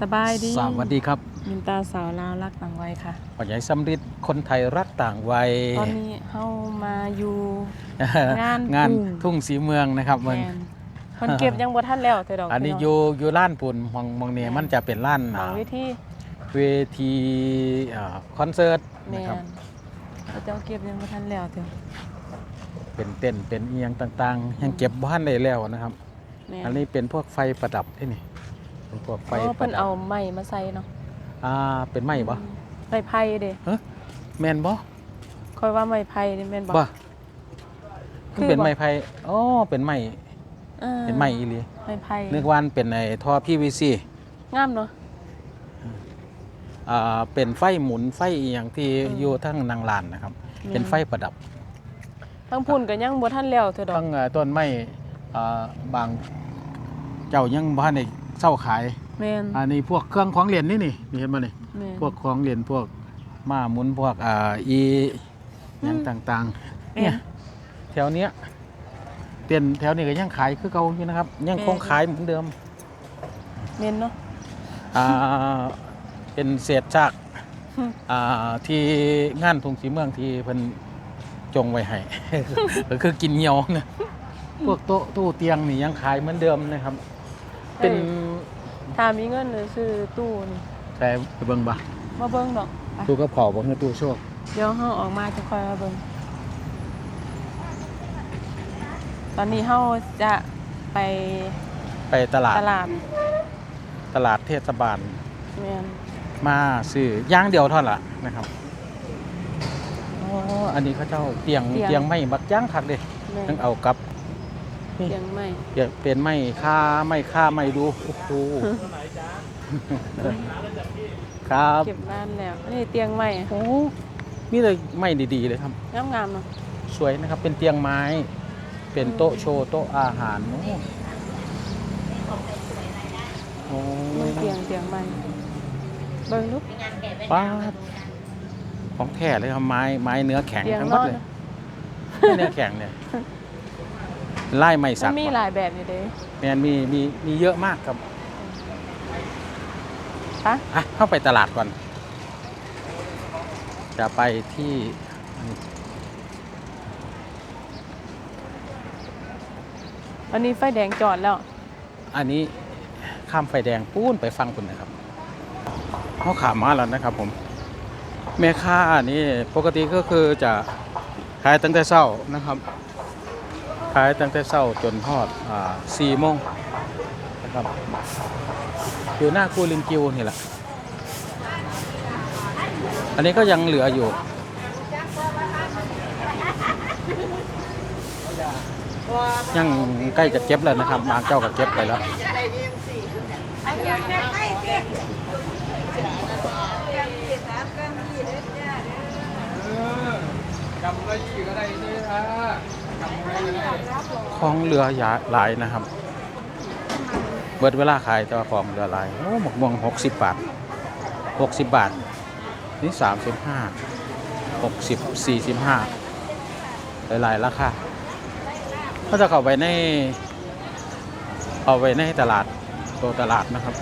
สบายดีสวัสดีครับ มินตาสาวลาวรักต่างวัยค่ะปัญญาสำริดคนไทยรักต่างวัย ตอนนี้เฮามาอยู่งานงานทุ่งทุ่งสีเมืองนะครับแมมันนคนเก็บยังบ่ทันแล้วเธอดอกอันนี้พี่อยู่อยู่ล้านปุ่นมองมองเนี่ยมันจะเป็นล้านหาอ่าวิธีเวทีอ่าคอนเสิร์ตแมนะครับนเขาเจ้าเก็บยังบ่ทันแล้วเธอเป็นเต้นเป็นเอียงต่างๆ ยังเก็บบ้านได้แล้วนะครับแม่นอันนี้เป็นพวกไฟประดับที่นี่ เป็นพวกไฟอ๋อปเพิ่ระนดัเอาบไม้มาใส่เนาะอ่าเป็นไม้บ่ไม้ไผ่เด้แมนบ่ค่อยว่าไม้ไผ่นี่แม่นบ่บ่คืมันอเป็นบ่ไม้ไผ่อ๋อเป็นไม้อ่าเป็นไม้อีหลีไม้ไผ่นึกว่ามันเป็นไอ้ท่อ PVC งามเนาะอ่าเป็นไฟหมุนไฟอหย่างที่อืมอยู่ทั้งนางลานนะครับอืมเป็นไฟประดับทั้งพุ่นก็ยังบ่ทันแล้วเธอดอกทั้งเอ่อต้นไม้อ่าบางเจ้ายังบ้านใน เศร้าขาย แม่นอันนี้พวกเครื่องของเหรียญนี่นี่นี่เห็นไหมนี่แม่นพวกของเหรียญพวกม้าหมุนพวกอ่าอีหยังต่างๆแม่เนี่ยนแถวเนี้ยเตียนแถวนี้ก็ยังขายคือเก่าอยู่นะครับ ยังคงแม่นขายเหมือนเดิม แม่นเนาะ อ่าเป็นเศษซากอืม อ่าที่งานทงสีเมืองที่เพิ่นจงไว้ให้ ก็คือกินเหี่ยวนะพวกโต๊ะตู้เตียงนี่ยังขายเหมือนเดิมนะครับ เป็น ถ้ามีเงินเลยซื้อตู้นี่ใช่ไปเบิ่งบ่มาเบิ่งดอกไปตู้กับเผาบ่คือตู้โชคเดี๋ยวเฮาออกมาจะค่อยมาเบิ่งตอนนี้เฮาจะไปไปตลาดตลาดตลาดเทศบาลแม่นมาซื้อย่างเดียวเท่านั้นล่ะนะครับอ๋ออันนี้เขาเจ้าเตียงเตียงไม้บักย่างคักเด้ แม่นต้องเอากลับเตี ยงใหม่เปลี่ยนเป็นไม้ค่าไม้ค่าไม้ดูโอ้โหครับเก็บร้านแล้วอันนี้เตียงใหม่โอ้มีแต่ไม้ดีๆเลยครับงามๆเนาะสวยนะครับ เป็นเตียงไม้ เป็นโต๊ะโชว์โต๊ะอาหารโอ้โอ้มันเตียงเตียงใหม่เบิ่งดูป้าดของแท้เลยครับไม้ไม้เนื้อแข็งเตียงทั้งหนมอดนเลยไม่เนื้อแข็งเนี่ย ไล่ไม้มัสันกมีหลายแบบอยู่เด้แมนมีมีมีเยอะมากครับปะอะเข้าไปตลาดก่อน จะไปที่วันนี้ไฟแดงจอดแล้ว อันนี้ข้ามไฟแดงปูนไปฟังคุณนะครับเขาขามาแล้วนะครับผม แม่ค้านี่ปกติก็คือจะขายตั้งแต่เช้านะครับ ขายตั้งแต่เช้าจนทอดอ่าสี่โมงนะครับอยู่หน้ากูลินกิวนี่แหละอันนี้ก็ยังเหลืออยู่ยังใกล้จะเก็บแล้วนะครับบางเจ้าก็เก็บไปแล้วกำไลยี่ก็ได้ด้วยนะ ของเรือหยาหลายนะครับ เบิดเวลาขายแต่ว่าของเรือหลายโอ้หมกม่วงหกสิบบาทหกสิบบาท นี่สามสิบห้าหกสิบสี่สิบห้าหลายๆราคาก็จะเข้าไปในเอาไปในตลาดตัวตลาดนะครับ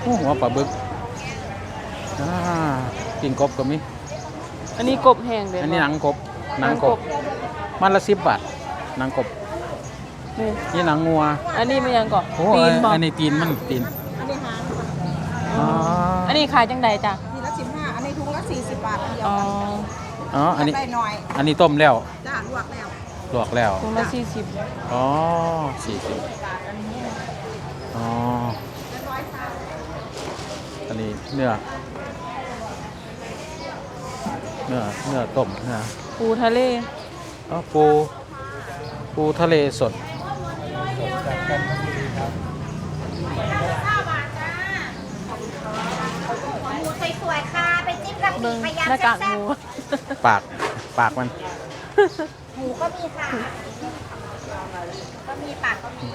โอ้หัวปลาบึกอ่ากินกบก็มีอันนี้กบแห้งเด้อันนี้หนังกบหนังกบมันละสิบบาท หนังกบ นี่นี่หนังงัว อันนี้มันยังก่อนโอ้ตีนบ่อันนี้ตีนมันตีนอันนี้หางอ๋ออันนี้ขายจังใดจ้ะทีละสิบห้าอันนี้ถุงละสี่สิบบาทเดียวอ๋อกันอ๋ออันนี้ ได้หน่อยอันนี้ต้มแล้วจ้าลวกแล้วลวกแล้ว ถุงละสี่สิบอ๋อสี่สิบอ๋อ อันนี้เนื้อ เนื้อ เนื้อต้มเนื้อปูทะเลอ๋อปู ปูทะเลสดหมูสวยๆค่ะไปจิ้มกับเบิ่งปีกพยาหน้ากากแซ่หบมูปากปากมัน ๆหมูก็มีค่ะ ก็มีปากก็มี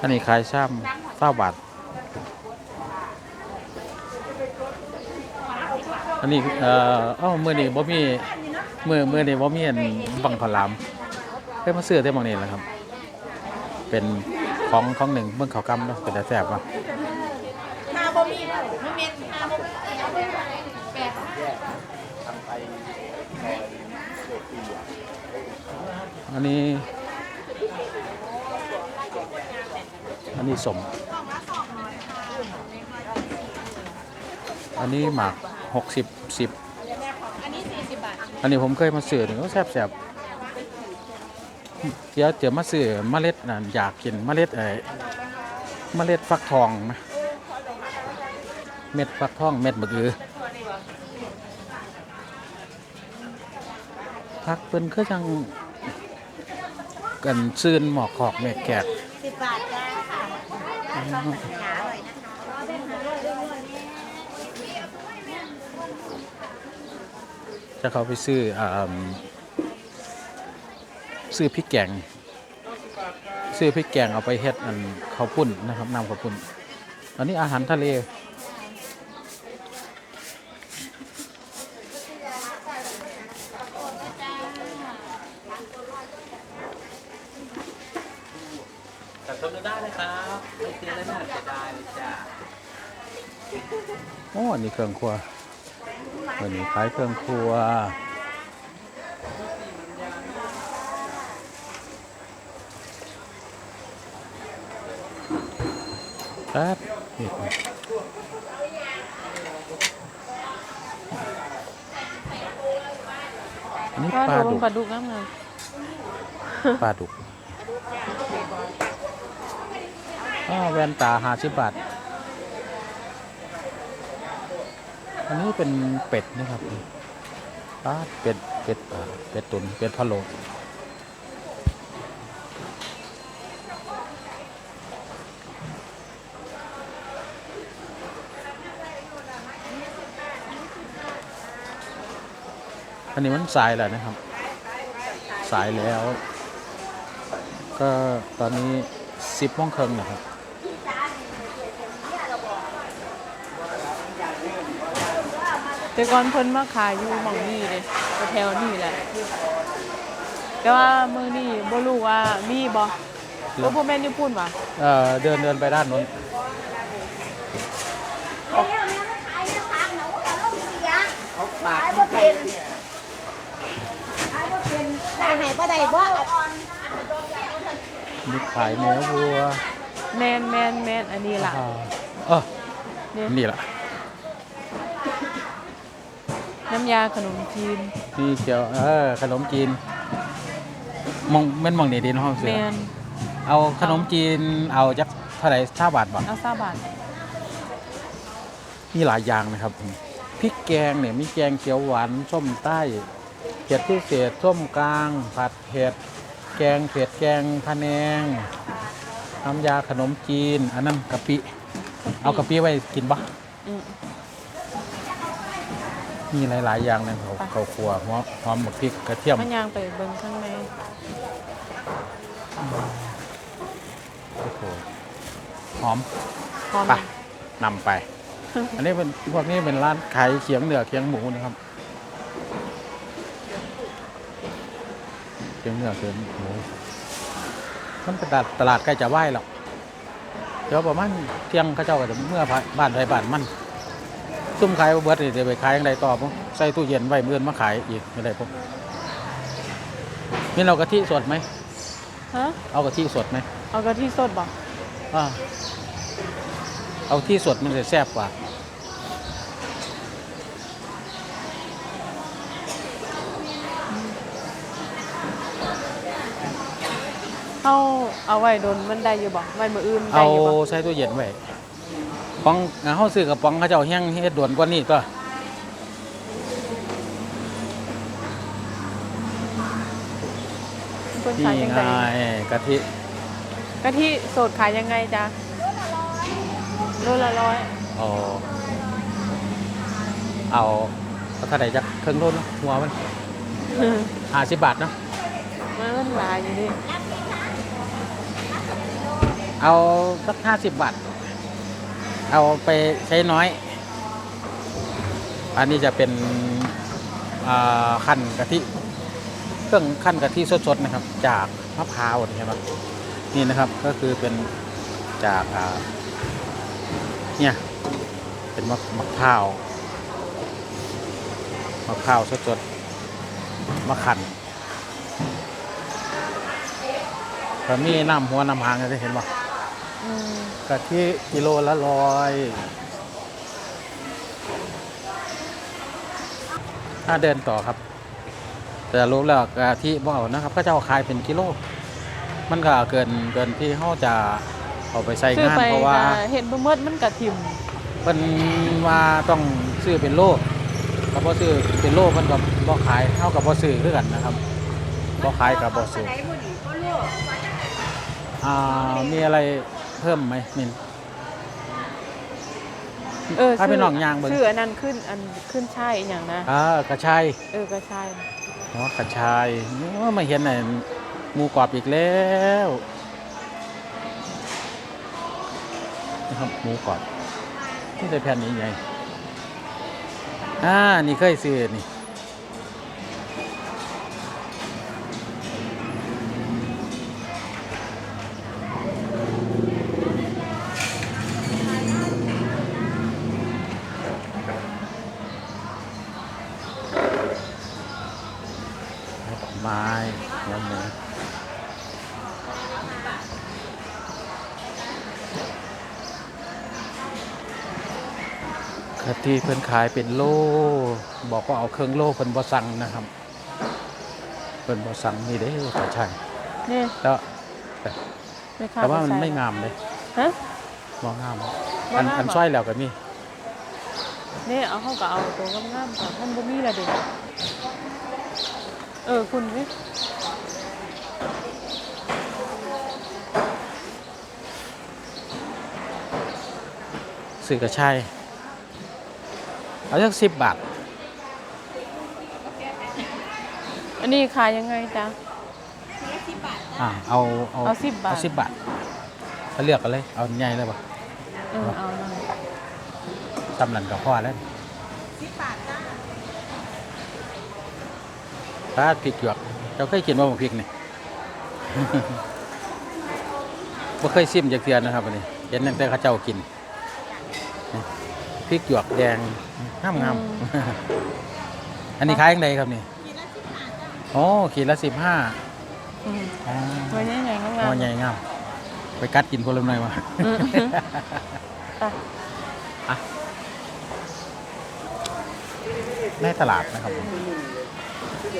อันนี้ขายช่ำเศร้าบาท อันนี้เอ่อเอ้ามื่อนี้บ่มีมือมือนี่ว่มีอันบังขาวหลามเคยมาซื้อได้บางนี่แหละครับ เป็นของของหนึ่งเมื่อเขากำเนาะเป็นแต่แซ่บว่ะห้าบ่มีไม่เม็ดห้าบ่มีแปดอันนี้ อันนี้สม อันนี้หมาก หกสิบสิบอันนี้สี่สิบบาทอันนี้ผมเคยมาซื้อนี่ก็แซ่บแซ่บเดี๋ยวเดี๋ยวมาซื้อเมล็ดน่ะอยากกินเมล็ดไอ้เมล็ดฟักทองนะเม็ดฟักทองเม็ดมะอือพักเปิ้นคือจังกันซื่นหมอกขอกแม่แกกสิบบาทจ้าค่ะหาอร่อยนะคะ จะเขาไปซื้ออ่าซื้อพริกแกง ซื้อพริกแกงเอาไปเฮ็ดอันข้าวปุ้นนะครับน้ำข้าวปุ้นอันนี้อาหารทะเลแต่ชมดูได้เลยครับไม่ตีแล้วน่าเสียดายเลยจ้าโอ้อันนี้เครื่องครัว วันนี้ขายเครื่องครัว แป๊บนี่อันนี้ก็ปลาโดดุนกปลาดุกน้ำเงาปลาดุกอ้าวแว่นตาห้าสิบบาท อันนี้เป็นเป็ดนะครับปลาเป็ด เป็ดอ่าเป็ดตุนเป็ดพะโล้อันนี้มันสายแล้วนะครับ สายแล้ว ก็ตอนนี้สิบโมงครึ่งนะครับ แต่ก่อนเพิ่นมาขายอยู่หม่องนี้เลยแถวๆนี้แหละ แต่ว่ามือนี่บ่รู้ว่ามีบ่บ่บ่แม่นญี่ปุ่นว่ะเอ่อเดินเดินไปด้านนู้นเขาปากบ่เป็นได้ให้บ่ได้บ่มีขายเนื้อวัว แม่นแม่นแม่นอันนี้ล่ะอ่าเออนี่นี่แหละ น้ำ ยาขนมจีนนี่เจียวเออขนมจีนมองแม่นมองนี่ดีเนาะเสือแม่นเอาขนมจีนเอาจักเท่าไหร่ชาบาทบ่เอาซาบาทมีหลายอย่างนะครับพริกแกงเนี่ยมีแกงเขียวหวานส้มใต้เผ็ดพิเศษส้มกลาง ผัดเผ็ดแกงเผ็ดแกงพะแนงน้ำยาขนมจีน อันนั้นกะปิ เอากะปิไว้กินปะอืม มีหลาย ๆ อย่างเลยเขาไปเขาครัวหอมหอมหมกพริกกระเทียมมันย่างไปเบิ่งข้างในโอ้โหหอมพร้อมไปนำไป อันนี้เป็นพวกนี้เป็นร้านขายเขียงเนื้อเขียงหมูนะครับเขียงเนื้อเขียงหมูมันเป็นตลาดตลาดใกล้จะไหวแล้วเดี๋ยวประมาณเที่ยงเขาเจ้าก็จะเมื่อบ้านไปบ้านมัน ซุ่มขายบ่เบิดนี่จะไปขายยังไงต่อปุ๊ใส่ตู้เย็นไว้เมื่อนมาขายอีกไม่ได้ปุ๊มีเรากะทิสดไหมฮะเอากะทิสดไหมเอากะทิสดบ่อ่าเอาที่สดมันจะแซ่บกว่าเอาเอาไว้โดนมันได้อยู่บ่ไว้มื้ออื่นได้เอาอยู่บ่ ใส่ตู้เย็นไว้ ปองอ่าเขาซื้อกระป๋องเขาเจ้าแห้งเฮ็ดด่วนกว่านี้ตัวเพิ่นนี่ขายยังไงไงกะทิกะทิสดขายยังไงจ๊ะโลละร้อยเอาเอาเอาเท่าไหร่จักเครื่องโลนเนาะหัวมันห้าสิบบาทเนาะมันมันหลายอยู่ดิเอาสักห้าสิบบาท เอาไปใช้น้อย อันนี้จะเป็นขั้นกะทิเครื่องขั้นกะทิสดๆนะครับ จากมะพร้าวนี่ใช่ไหมนี่นะครับก็คือเป็นจากเนี่ยเป็นมะมะพร้าวมะพร้าวสดๆมะขันก็มีน้ำหัวน้ำหางจะเห็นป่ะอืม กะทิกิโลละร้อยถ้าเดินต่อครับ แต่รู้แล้วกะทิบ่เอานะครับ ก็จะเอาขายเป็นกิโล มันก็เกินเกินที่เขาจะเอาไปใส่ซื้องานไปเพราะว่า ก็เห็นบ่เมิดมันก็ทิ่มเป็นว่าต้องซื้อเป็นโลถ้าบ่ซื้อเป็นโลมันก็บ่ขายเท่ากับบ่ซื้อคือกันนะครับบ่ขายกับบ่ซื้อ อ่ามีอะไรเพิ่มไหมมิน เออถ้าเป็นน้องยางเบิ่ง ชื่ออันนั้นขึ้นอันขึ้นใช่อหย่างนะ อ่ากระชายเออก็ใช่หัวกระชายโอ้มาเห็นไอ้หมูกรอบอีกแล้วนี่ครับหมูกรอบที่ได้แผ่นนี้ใหญ่อ่านี่เคยซื้อนี่ ทิเพิ่นขายเป็นโลบอกว่าเอาเครื่องโลเพิ่นบ่สั่งนะครับเพิ่นบ่สั่งนี่เด้ก็ใช่นี่แล้วไม่ค่าแต่ว่ามันใส่ไม่งามเลยฮะบ่งามบ่อันงามอันเหรอซ้อยแล้วก็มีนี่เอาเข้าก็เอาตัวงามๆค่ะมันบ่มีละเด็กเออคุณวิซื้อกระชาย เอาสัก10บาท อันนี้ขายยังไงจ๊ะ อ่าเอาเอาเอา10บาท เอา10บาทเขาเลือกกันเลย เอาใหญ่เลยบ่เออเอาหน่อยตำนันกับพ่อแล้วสิบบาทจ้าถ้าพริกหยวกเจ้าเคยกินบ่บ่พริกนี่ บ่เคยซิมจากเทือนนะครับอันนี้เห็นตั้งแต่เขาเจ้ากินนี่พริกหยวกแดง งามงามๆอันนี้ขายยังไงครับนี่โอ้ขีดละสิบห้าอืมอ๋อตัวใหญ่ๆงามอ๋อใหญ่งาม ไปกัดกินคนละหน่อยวะอืมไปในตลาดนะครับผม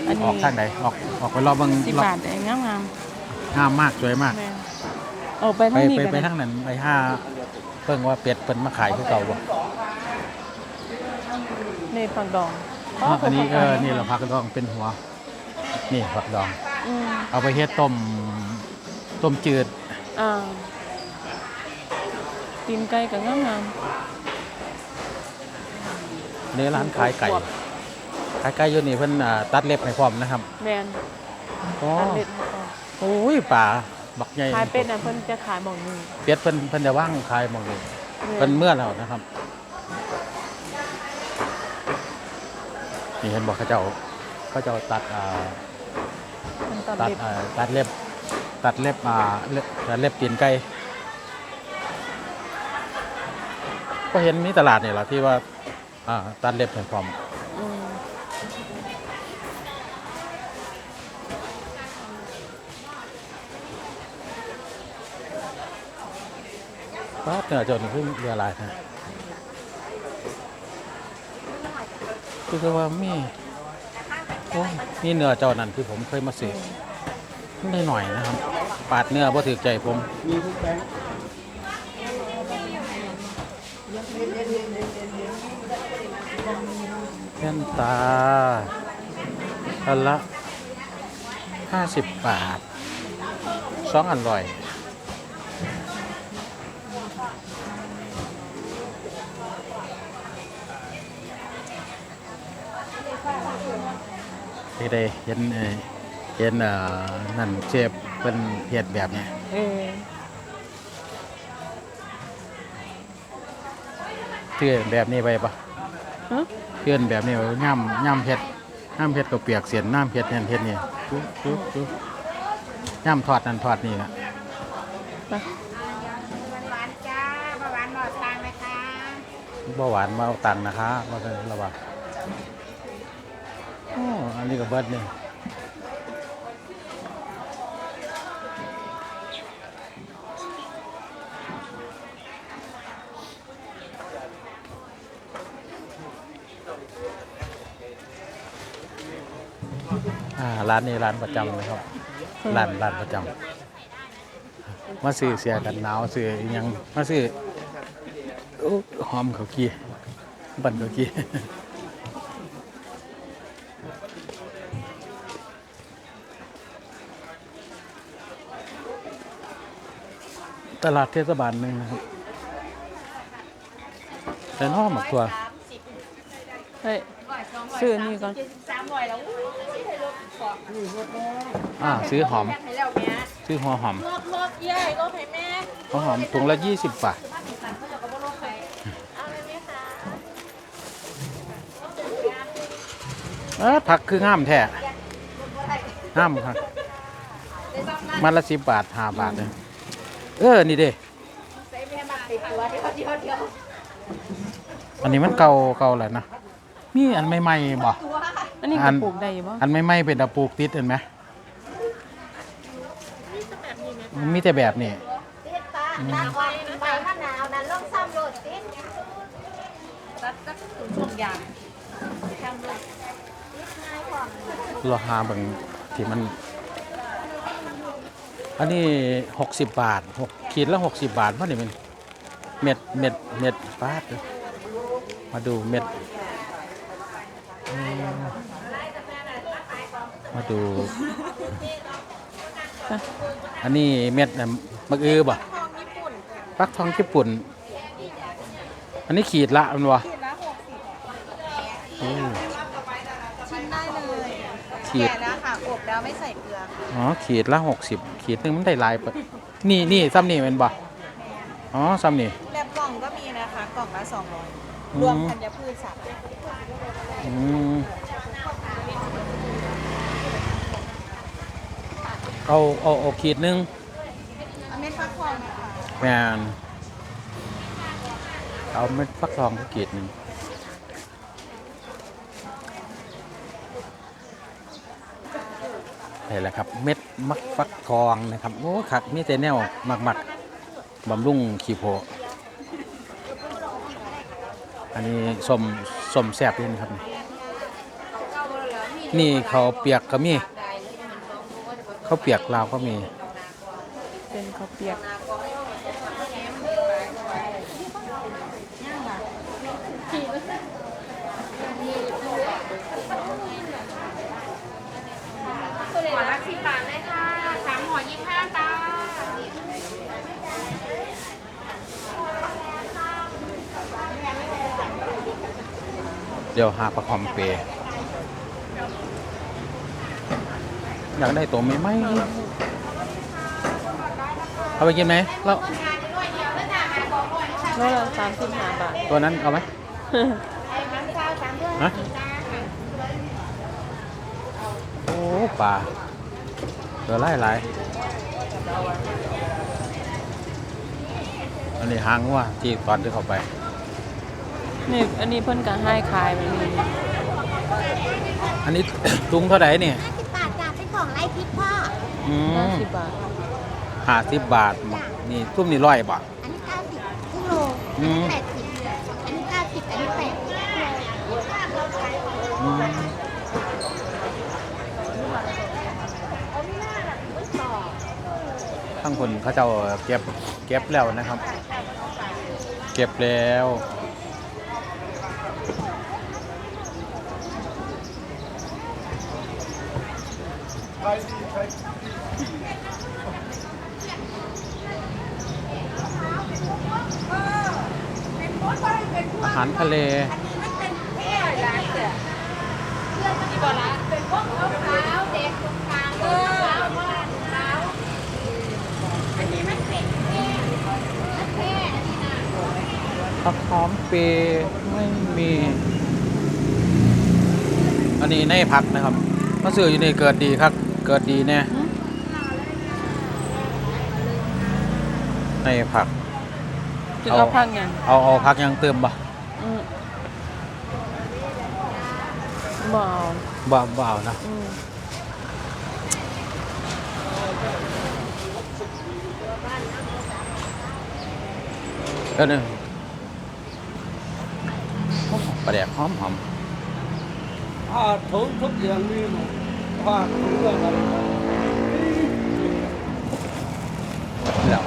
อันอนี้อกทางไหนออกออกไปรอบเบิ่งสิบรอบบาทเองงามงามงามมากสวยมากๆแม่ออกไปไปทางนี้ไปกันไปทางนั้นไปห้าเพิ่งว่าเป็ดเพิ่นมาขายคือเก่าบ่ นี่ผักดองอ๋ออันนี้เออนี่เราพักดองเป็นหัว นี่ผักดอง อืมเอาไปเฮ็ดต้มต้มจืดอ่าตีนไก่ก็งามงามเนื้อร้านขายไก่ขายไก่อยู่นี่เพิ่นอ่าตัดเล็บให้พร้อมนะครับๆแมนอ๋ออันเด็ดให้ก่อนโอ้ยป่าบักใหญ่ขายเป็ดน่ะเพิ่นจะขายหม่องหนึงเป็ดเพิ่นเพิ่นจะว่างขายหมองนี้เพิ่นเมื่อแล้วนะครับ นี่เห็นบอกเขาเจ้าเขาเจ้าตัดอ่าเพิ่นตัดตัดเล็บอ่าตัดเล็บ ตัดเล็บอ่าเล็บตัดเล็บตีนไก่ก็เห็นมีตลาดนี่แหละที่ว่าอ่าตัดเล็บให้พร้อมอืมป้าเนื้อเจ้านี่คือเรือลายนะ คือว่ามีโอ้มีเนื้อเจ้านั่นที่ผมเคยมาซื้อได้หน่อยนะครับ ปาดเนื้อบ่ถือใจผมแว่นตาอันละห้าสิบบาทสองอันร่อย ที่ได้เห็นเอ่อเห็นเอ่อนั่นเชฟเป็นเฮ็ดแบบเนี้ยเออเตือนแบบนี้ไปปะฮะเตือนแบบนี้ไว้ย่ำย่ำเฮ็ดน้ำเพชรก็เปียกเสียนน้ำเพชรเนี่ยเพชรเนี่ยจุ๊บจุ๊บจุ๊บน้ำทอดนั่นทอดนี่นะไปหวานๆจ้าเบาหวานหลอดตังนะคะเบาหวานมาเอาตังค์นะคะว่าจะระวังโอ้อั นนี้ก็เบิดเนี่ยร้านนี้ร้านประจำนะครับ ร้านร้านประจำมาซื้อเสียกันหนาวซื้อยังมาซื้อหอมเขากี้บันเขากี้ ตลาดเทศบาลหนึ่งนะครับ แต่นอกหมักตัว เฮ้ย ซื้ออันนี่ก่อน สามร้อยแล้วอุ้ยให้รถขออ่า ซื้อหอม แยกให้แล้วแม่ซื้อหัวหอมรถรถเย้รถให้แม่หัวหอมถุงละยี่สิบบาทเอาเลยไหมคะเออผักคืองามแท้งามครับมันละสิบบาทห้าบาทเลย เออ นี่เด้ใส่แม่มาติดตัวเดียวเดียวเดียวอันนี้มันเก่าเก่าแล้วนะมีอันใหม่ๆบ่อันนี้อัก็นปลูกได้บ่อันใหม่ๆเป็นตะปลูกติดเห็นไหมมันมีแต่แบบนี้ติดตาตาออกใบมะนาวนั่นลงซ้ำโรดติดตัดตัดถึงช่วงยางทำเลยติดง่ายกว่าราคาบางที่มัน อันนี้หกสิบบาทหกขีดละหกสิบบาทว่านี่มันเม็ดเม็ดเม็ดฟาดเลยมาดูเม็ดอืมมาดู อันนี้เม็ดน่ะมักอือบ่ทองญี่ปุ่นฟักทองญี่ปุ่น อันนี้ขีดละมันวะขีด แก่แล้วค่ะอบแล้วไม่ใส่เกลือค่ะอ๋อขีดละหกสิบขีดหนึงมันได้หลายปะนี่นี่ซ้ำนี่เป็นบ่อ๋อซ้ำนี่ แบบกล่องก็มีนะคะ กล่องละสองร้อยอืม รวมธัญพืชสัตว์อืมเอาเอาเอาขีดหนึงอันนี้ฟักทองนะคะแมนเอาเม็ดฟักทองสักขีดหนึ่ง นี่แหละครับ เม็ดมักฟักทองนะครับโอ้คักมีแต่แนวมักมักๆบำรุงขี้โพอันนี้สมสมแซ่บเลยนะครับ นี่เขาเปียกก็มีข้าเปียกลาวก็มี เป็นเขาเปียก หัวละสิบบาทเลยค่ะสามหัวยี่ห้าตาเดี๋ยวหาประคอมเปย์อยากได้ตัวไหมไหมเอาไปกินไหมแล้วร้อยละสามสิบห้าบาท ตัวนั้นเอาไหมฮะโอ้ ปลาเดี๋ยวไล่ไล่อันนี้หางว่าที่ตอนที่เข้าไป นี่อันนี้เพิ่นก็ให้ขายแบบนี้อันนี้ถุงเท่าไหร่เนี่ย50บาทจ้าเป็นของไร้พิษพ่ออืห้ามสิบบาทห้าสิบบาทหมดนี่ตุ้มนี่ร้อยบาทอันนี้90ครึ่งโลอือันมนี้80อันนี้90อันนี้80 อืมทั้ง คนเขาเจ้าเก็บเก็บแล้วนะครับ เก็บแล้วอาหารทะเล ผักหอมเปรย์ไม่มี อันนี้นี้ในผักนะครับมาซื้ออยู่นี่เกิดดีครับ เกิดดีแน่ในผักจะเอาพักหยังเอาเอาผักยังเติมบ่อืมบ่เอาบ่บ่เอานะอืมเออเนี่ย ปลาแดกหอมหอมอ่าทุกทุกอย่างมีหมดว่าถึงอะไรแล้ว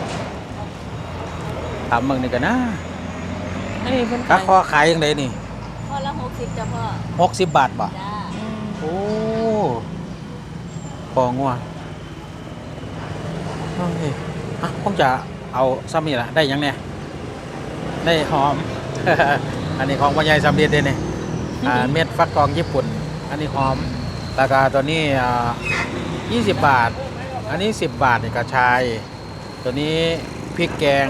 ถามมึงนี่กันนะอันนี้เพิ่นค่าขายคอขายยังไงนี่พอละหกสิบจ้ะพ่อหกสิบบาทบ่จ้าอืมโอ้คองัวโอเคอะผมจะเอาซ้ำนี่ละได้ยังเนี่ยได้หอม อันนี้ของปัญญาสำเร็จเลยเนี่ยอ่าเม็ดฟักทองญี่ปุ่น อันนี้หอม ราคาตัวนี้อ่า20 บาท อันนี้ 10 บาทนี่กระชาย ตัวนี้พริกแกง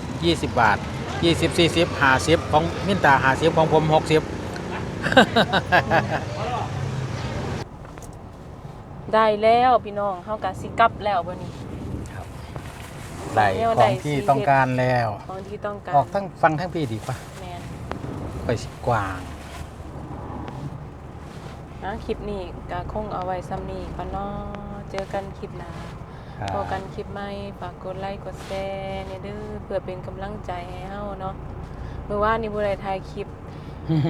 20 บาท 20 40 50 ของมินตา50 ของผม 60 ได้แล้วพี่น้องเฮากะสิกลับแล้วบัดนี้ ได้แนวขใดองที่สิต้องการแล้วของที่ต้องการ ออกทั้งฟังทั้งพี่ดีกว่าแม่นไปสิกว้าง นะคลิปนี้ก็คงเอาไว้ซ้ำนี้ก่อนเนาะเจอกันคลิปหน้าครับ พอกันคลิปใหม่ฝากกดไลค์กดแชร์เนี่ยเด้อเพื่อเป็นกำลังใจให้เฮาเนาะเมื่อวานนี้บ่ได้ถ่ายคลิป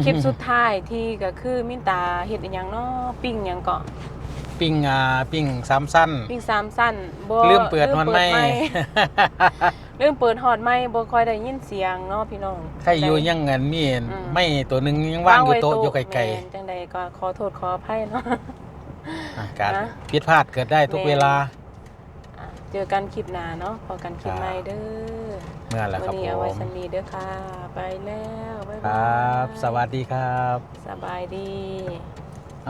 คลิปสุดท้ายที่ก็คือมินตาเฮ็ดอีหยังเนาะปิ้งหยังเกาะปิ้งอ่าปิ้งซ้ำสั้น ปิ้งสามสั้นบ่ลืมเปิดมันไม่ลื มเปิดฮอดไม่บ่ค่อยได้ยินเสียงเนาะพี่น้อง ใครอยู่ยังเงินมีอืม ไม่ตัวหนึ่งยังว่างอยู่โต๊ะอยู่ไกลแม่นจังใดก็ขอโทษขออภัยเนาะ ๆอะการนะ ผิดพลาดเกิดได้ทุกเวลา อะเจอกันคลิปหน้าเนาะพอกันคลิปใหม่เด้อเมื่อแหละวัครับนี้ผเอาไว้มสมีเด้อค่ะ ไปแล้วบ๊ายคบารับยสวัสดีครับ สบายดี